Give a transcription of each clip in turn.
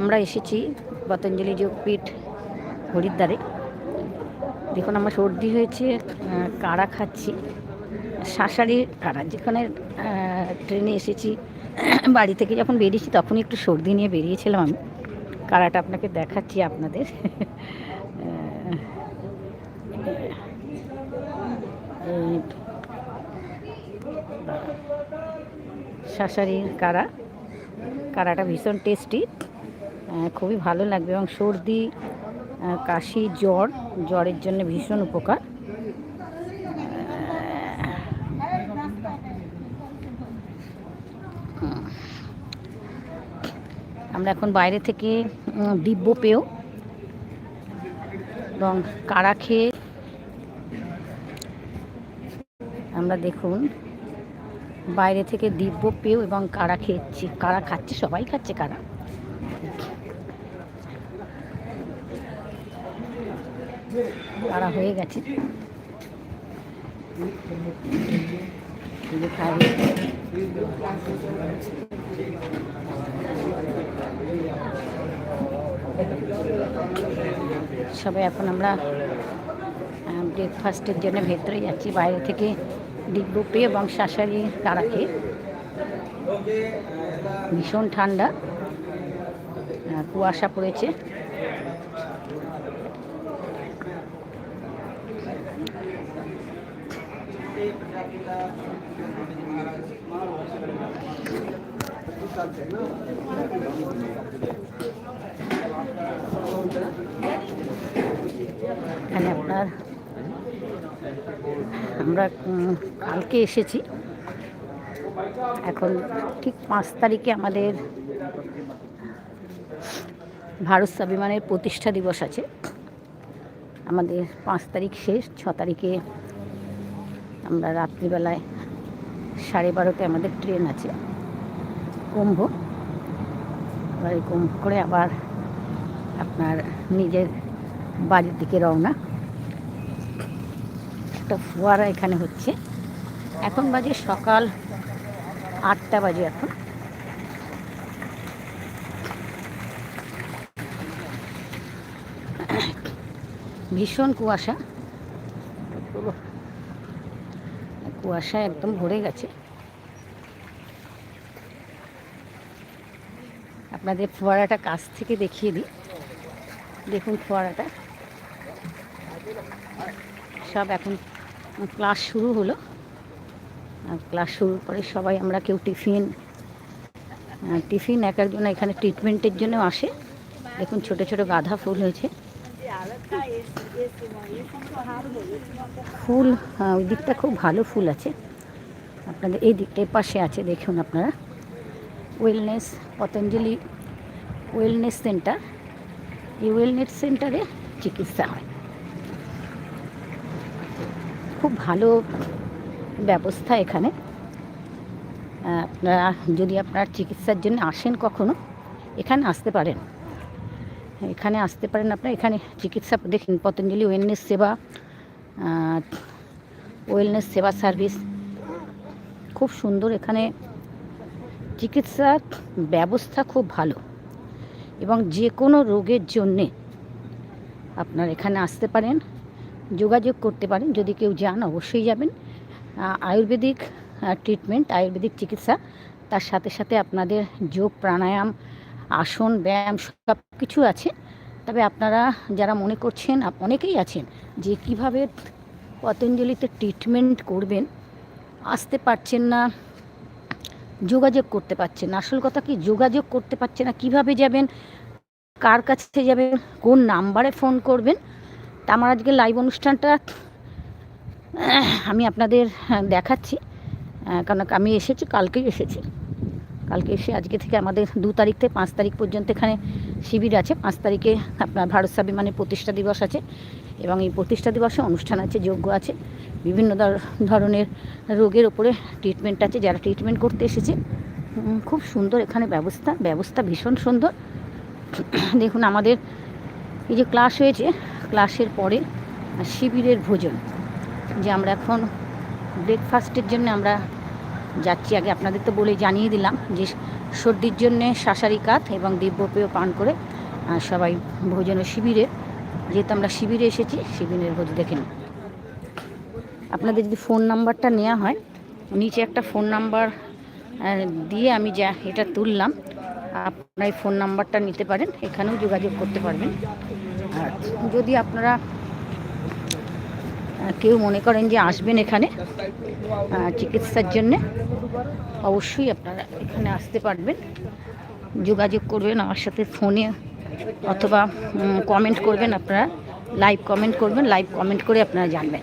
আমরা এসেছি পতঞ্জলি যোগপীঠ হরিদ্বারে। দেখুন, আমার সর্দি হয়েছে কাড়া খাচ্ছি শাঁসারি কাড়া। যেখানে ট্রেনে এসেছি, বাড়ি থেকে যখন বেরিয়েছি তখনই একটু সর্দি নিয়ে বেরিয়েছিলাম আমি। কাড়াটা আপনাকে দেখাচ্ছি আপনাদের। শাঁসারির কাড়া। কাড়াটা ভীষণ টেস্টি খুবই ভালো লাগবে এবং সর্দি কাশি, জ্বর, জ্বরের জন্য ভীষণ উপকার। আমরা এখন বাইরে থেকে দিব্য পেয়েও এবং কাড়া খেয়ে আমরা দেখুন বাইরে থেকে দিব্য পেয়েও এবং কারা খেয়েছি কারা খাচ্ছে, সবাই খাচ্ছে কারা কারা হয়ে গেছে। সবাই এখন আমরা ব্রেকফাস্টের জন্য ভেতরে যাচ্ছি, বাইরে থেকে ডিব্বু পেয়ে এবং শাঁসারি তারা খেয়ে ভীষণ ঠান্ডা কুয়াশা পড়েছে। আপনার আমরা কালকে এসেছি। এখন ঠিক পাঁচ তারিখে আমাদের ভারত স্বাভিমানের প্রতিষ্ঠা দিবস আছে। আমাদের পাঁচ তারিখ শেষ, ছ তারিখে আমরা রাত্রিবেলায় সাড়ে বারোতে আমাদের ট্রেন আছে। কুম্ভ। এবার এই কুম্ভ করে আবার আপনার নিজের বাড়ির দিকে রওনা। একটা ফোয়ারা এখানে হচ্ছে। এখন বাজে সকাল আটটা বাজে এখন। ভীষণ কুয়াশা। পুরো কুয়াশা একদম ভরে গেছে। আপনাদের ফোয়ারাটা কাছ থেকে দেখিয়ে দিই। দেখুন ফোয়ারাটা। সব এখন ক্লাস শুরু হলো। ক্লাস শুরুর পরে সবাই আমরা কেউ টিফিন টিফিন এক একজন এখানে ট্রিটমেন্টের জন্য আসে। দেখুন ছোট ছোট গাধা ফুল হয়েছে। ফুল ওই দিকটা খুব ভালো ফুল আছে। আপনাদের এই দিক এ পাশে আছে, দেখুন আপনারা। ওয়েলনেস পতঞ্জলি ওয়েলনেস সেন্টার এই ওয়েলনেস সেন্টারে চিকিৎসা হয়। খুব ভালো ব্যবস্থা এখানে। আপনারা যদি আপনার চিকিৎসার জন্য আসেন কখনো, এখানে আসতে পারেন। এখানে আসতে পারেন আপনার, এখানে চিকিৎসা দেখেন, পতঞ্জলি ওয়েলনেস সেবা ওয়েলনেস সেবা সার্ভিস খুব সুন্দর এখানে চিকিৎসার ব্যবস্থা খুব ভালো। এবং যে কোনো রোগের জন্যে আপনার এখানে আসতে পারেন। যোগাযোগ করতে পারেন। যদি কেউ যান, অবশ্যই যাবেন। আয়ুর্বেদিক ট্রিটমেন্ট আয়ুর্বেদিক চিকিৎসা, তার সাথে সাথে আপনাদের যোগ, প্রাণায়াম, আসন, ব্যায়াম সব কিছু আছে। তবে আপনারা যারা মনে করছেন অনেকেই আছেন যে কীভাবে পতঞ্জলিতে ট্রিটমেন্ট করবেন, আসতে পারছেন না, যোগাযোগ করতে পারছেন আসল কথা কি, যোগাযোগ করতে পারছে না, কীভাবে যাবেন, কার কাছে যাবেন, কোন নাম্বারে ফোন করবেন তা আমার আজকে লাইভ অনুষ্ঠানটা আমি আপনাদের হ্যাঁ, দেখাচ্ছি। কারণ আমি এসেছি কালকেই এসেছি। কালকে এসে আজকে থেকে আমাদের দু তারিখ থেকে পাঁচ তারিখ পর্যন্ত এখানে শিবির আছে। পাঁচ তারিখে আপনার ভারত স্বাভিমানের প্রতিষ্ঠা দিবস আছে এবং এই প্রতিষ্ঠা দিবসে অনুষ্ঠান আছে যোগ্য আছে। বিভিন্ন ধর- ধরনের রোগের ওপরে ট্রিটমেন্ট আছে যারা ট্রিটমেন্ট করতে এসেছে। খুব সুন্দর এখানে ব্যবস্থা ব্যবস্থা ভীষণ সুন্দর। দেখুন আমাদের এই যে ক্লাস হয়েছে ক্লাসের পরে শিবিরের ভোজন, যে আমরা এখন ব্রেকফাস্টের জন্য আমরা যাচ্ছি। আগে আপনাদের তো বলে জানিয়ে দিলাম যে সর্দির জন্যে শাঁসারি কাত এবং দিব্যপেয় পান করে সবাই ভোজন শিবিরে। যেহেতু আমরা শিবিরে এসেছি, শিবিরের ভোজ দেখে নিন আপনাদের যদি ফোন নাম্বারটা নেওয়া হয়, নিচে একটা ফোন নাম্বার দিয়ে আমি যা এটা তুললাম। আপনার এই ফোন নাম্বারটা নিতে পারেন, এখানেও যোগাযোগ করতে পারবেন। যদি আপনারা কেউ মনে করেন যে আসবেন এখানে চিকিৎসার জন্যে, অবশ্যই আপনারা এখানে আসতে পারবেন। যোগাযোগ করবেন আমার সাথে ফোনে, অথবা কমেন্ট করবেন আপনারা লাইভ কমেন্ট করবেন লাইভ কমেন্ট করে আপনারা জানবেন।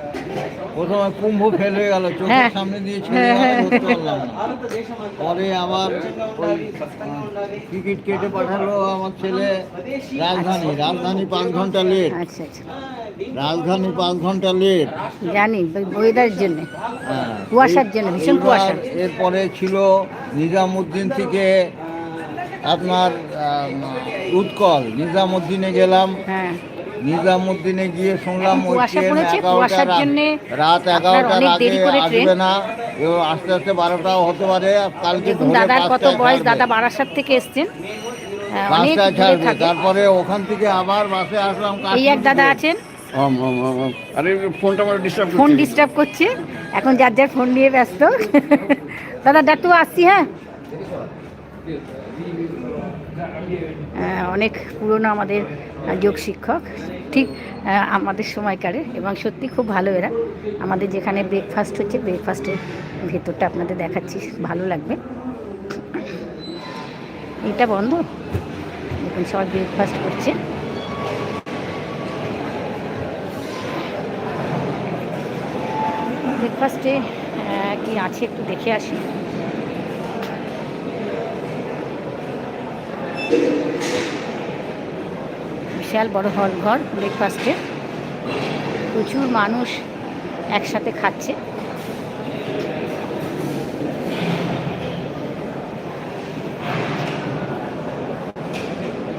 প্রথমে কুম্ভ ফেল হয়ে গেল চোখের হ্যাঁ। সামনে দিয়ে হ্যাঁ, হ্যাঁ। পরে আবার ওই টিকিট কেটে পাঠালো আমার ছেলে রাজধানী রাজধানী পাঁচ ঘণ্টা লেট আচ্ছা আচ্ছা রাজধানী পাঁচ ঘণ্টা লেট জানি ওয়েদারের জন্য। কুয়াশার জন্য, ভীষণ কুয়াশা। এরপরে ছিল নিজামুদ্দিন থেকে আপনার উৎকল নিজামুদ্দিনে গেলাম নিজামুদ্দিনে গিয়ে শুনলাম ওই ট্রেন পড়েছে, রাত- জন্যে রাত আপনার এগারোটার আগে। আসবে না। আস্তে আস্তে বারোটাও হতে পারে। কালকে দাদার কত বয়স দাদা বারাসাত থেকে এসছেন। হ্যাঁ, ছাড়বে তারপরে ওখান থেকে আবার বাসে আসলাম এই এক দাদা আছেন। আরে ফোনটা আমার ডিস্টার্ব ফোন ডিস্টার্ব করছে। এখন যার যার ফোন নিয়ে ব্যস্ত। দাদা ডাক্তার আসছি হ্যাঁ? আহ, অনেক পুরনো আমাদের যোগ শিক্ষক, ঠিক আমাদের সময়কারে এবং সত্যি খুব ভালো এরা। আমাদের যেখানে ব্রেকফাস্ট হচ্ছে ব্রেকফাস্টের ভেতরটা আপনাদের দেখাচ্ছি, ভালো লাগবে। এটা বন্ধ। দেখুন সবাই ব্রেকফাস্ট করছে। ব্রেকফাস্টে কি আছে একটু দেখে আসি। বিশাল বড় হল ঘর ব্রেকফাস্টে প্রচুর মানুষ একসাথে খাচ্ছে।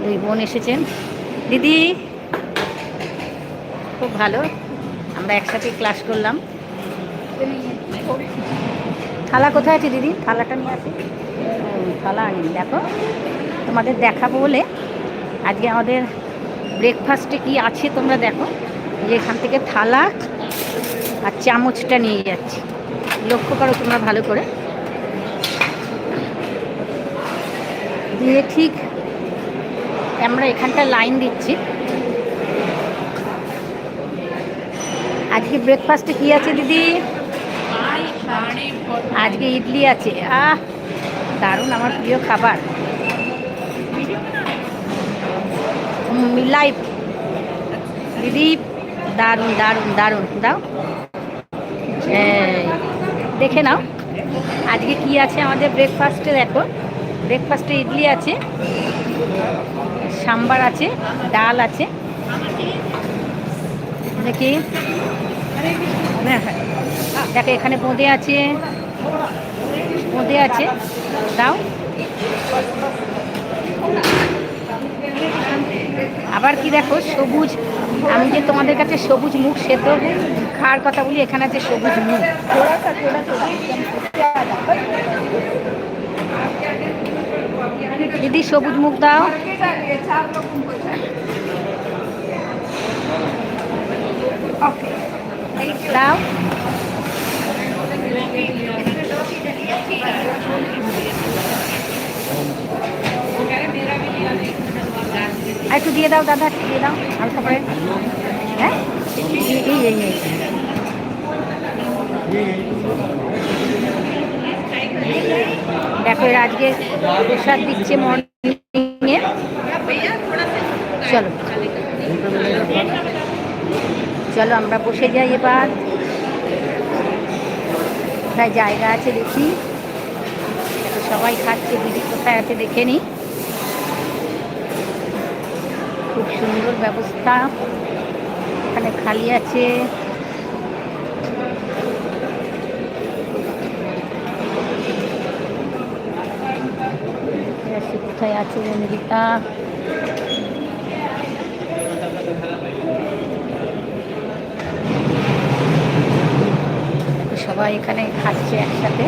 দুই বোন এসেছেন। দিদি খুব ভালো। আমরা একসাথে ক্লাস করলাম। থালা কোথায় আছে দিদি? থালাটা নিয়ে হুম, থালা আনি দেখো। তোমাদের দেখাবো বলে আজকে আমাদের ব্রেকফাস্টে কি আছে তোমরা দেখো? যে এখান থেকে থালা আর চামচটা নিয়ে যাচ্ছি। লক্ষ্য করো তোমরা ভালো করে। দিয়ে ঠিক আমরা এখানটা লাইন দিচ্ছি। আজকে ব্রেকফাস্টে কি আছে দিদি? আজকে ইডলি আছে। আহ দারুণ আমার প্রিয় খাবার। মিলাই দিদি দারুণ দারুণ দারুণ। দাও। দেখে নাও। আজকে কি আছে আমাদের ব্রেকফাস্টে দেখো। ব্রেকফাস্টে ইডলি আছে, সাম্বার আছে, ডাল আছে। দেখি হ্যাঁ হ্যাঁ। দেখো, এখানে বোঁদে আছে। বোঁদে আছে। দাও। আবার কি দেখো, সবুজ, আমি যে তোমাদের কাছে সবুজ মুখ সেদ্ধ খাওয়ার কথা বলি, এখানে আছে সবুজ মুখ। দিদি, সবুজ মুখ দাও। দাও। আর একটু দিয়ে দাও, দাদা, একটু দিয়ে দাও, হালকা করে। হ্যাঁ। দেখো, এরা আজকে প্রসাদ দিচ্ছে মর্নিংয়ে চলো। চলো, আমরা বসে যাই এবার। কোথায় জায়গা আছে দেখি। সবাই খাচ্ছে, দিদি কোথায় আছে দেখে নিই খুব সুন্দর ব্যবস্থা। এখানে খালি আছে। কোথায় আছে অনিন্দিতা সবাই এখানে খাচ্ছে একসাথে।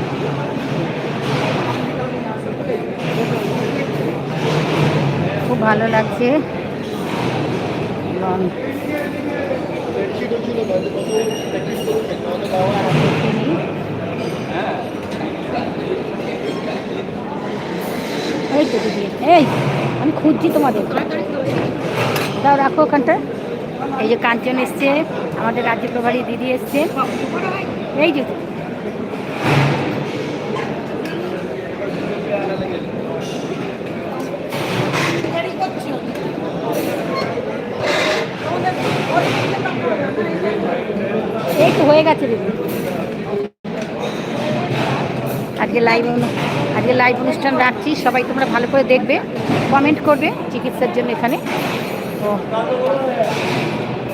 খুব ভালো লাগছে। এই তো দিদি, এই, আমি খুঁজছি তোমাদের। দাও, রাখো ওখানটা। এই যে কাঞ্চন এসছে, আমাদের রাজ্য প্রভারী দিদি এসছে। এই যে এই তো হয়ে গেছে দিদি। আজকে লাইভ আজকে লাইভ অনুষ্ঠান রাখছি। সবাই তোমরা ভালো করে দেখবে কমেন্ট করবে, চিকিৎসার জন্য এখানে। ও।